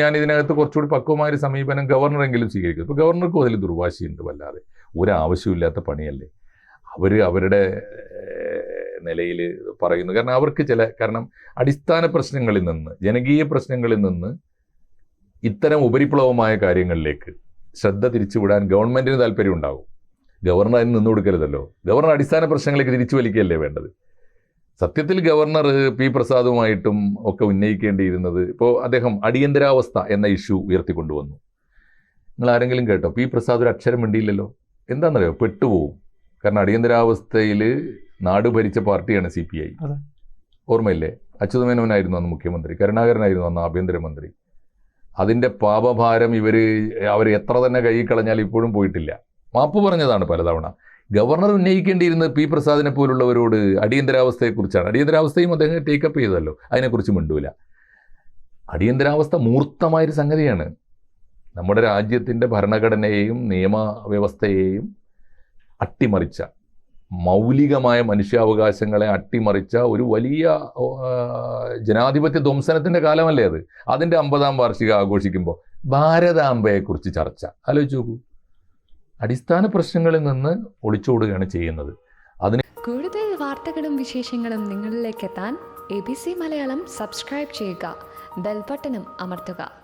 ഞാൻ ഇതിനകത്ത് കുറച്ചുകൂടി പക്വമായ ഒരു സമീപനം ഗവർണറെങ്കിലും സ്വീകരിക്കും. ഇപ്പോൾ ഗവർണർക്കും അതിൽ ദുർവാശിയുണ്ട് വല്ലാതെ. ഒരാവശ്യമില്ലാത്ത പണിയല്ലേ? അവർ അവരുടെ നിലയിൽ പറയുന്നു. കാരണം അവർക്ക് ചില കാരണം അടിസ്ഥാന പ്രശ്നങ്ങളിൽ നിന്ന് ജനകീയ പ്രശ്നങ്ങളിൽ നിന്ന് ഇത്തരം ഉപരിപ്ലവമായ കാര്യങ്ങളിലേക്ക് ശ്രദ്ധ തിരിച്ചുവിടാൻ ഗവൺമെന്റിന് താല്പര്യം ഉണ്ടാകും ഗവർണർ അതിന് നിന്ന് കൊടുക്കരുതല്ലോ ഗവർണർ അടിസ്ഥാന പ്രശ്നങ്ങളിലേക്ക് തിരിച്ചു വലിക്കുകയല്ലേ വേണ്ടത്? സത്യത്തിൽ ഗവർണർ പി പ്രസാദുമായിട്ടും ഒക്കെ ഉന്നയിക്കേണ്ടിയിരുന്നത് ഇപ്പോൾ അദ്ദേഹം അടിയന്തരാവസ്ഥ എന്ന ഇഷ്യൂ ഉയർത്തിക്കൊണ്ടുവന്നു. നിങ്ങൾ ആരെങ്കിലും കേട്ടോ? പി പ്രസാദ് ഒരു അക്ഷരം മിണ്ടിയില്ലല്ലോ. എന്താണെന്നറിയോ? പെട്ടുപോകും കാരണം അടിയന്തരാവസ്ഥയിൽ നാട് ഭരിച്ച പാർട്ടിയാണ് സി പി ഐ. ഓർമ്മയില്ലേ? അച്യുതമേനോനായിരുന്നു അന്ന് മുഖ്യമന്ത്രി കരുണാകരനായിരുന്നു അന്ന് ആഭ്യന്തരമന്ത്രി. അതിന്റെ പാപഭാരം ഇവർ അവർ എത്ര തന്നെ കൈ കളഞ്ഞാൽ ഇപ്പോഴും പോയിട്ടില്ല. മാപ്പ് പറഞ്ഞതാണ് പലതവണ. Governor ഉന്നയിക്കേണ്ടിയിരുന്നത് P പ്രസാദിനെ പോലുള്ളവരോട് അടിയന്തരാവസ്ഥയെക്കുറിച്ചാണ്. അടിയന്തരാവസ്ഥയും അദ്ദേഹം ടേക്കപ്പ് ചെയ്തല്ലോ. അതിനെക്കുറിച്ച് മിണ്ടൂല. അടിയന്തരാവസ്ഥ മൂർത്തമായൊരു സംഗതിയാണ്. നമ്മുടെ രാജ്യത്തിന്റെ ഭരണഘടനയെയും നിയമവ്യവസ്ഥയെയും അട്ടിമറിച്ച മൗലികമായ മനുഷ്യാവകാശങ്ങളെ അട്ടിമറിച്ച ഒരു വലിയ ജനാധിപത്യ ധ്വംസനത്തിന്റെ കാലമല്ലേ അത്? അതിന്റെ അമ്പതാം വാർഷികം ആഘോഷിക്കുമ്പോൾ ഭാരതാംബയെക്കുറിച്ച് ചർച്ച. ആലോചിച്ച് നോക്കൂ. അടിസ്ഥാന പ്രശ്നങ്ങളിൽ നിന്ന് ഒളിച്ചോടുകയാണ് ചെയ്യുന്നത്. അതിന് കൂടുതൽ വാർത്തകളും വിശേഷങ്ങളും നിങ്ങളിലേക്ക് എത്താൻ A B C Malayalam subscribe ചെയ്യുക. ബെൽബട്ടനും അമർത്തുക.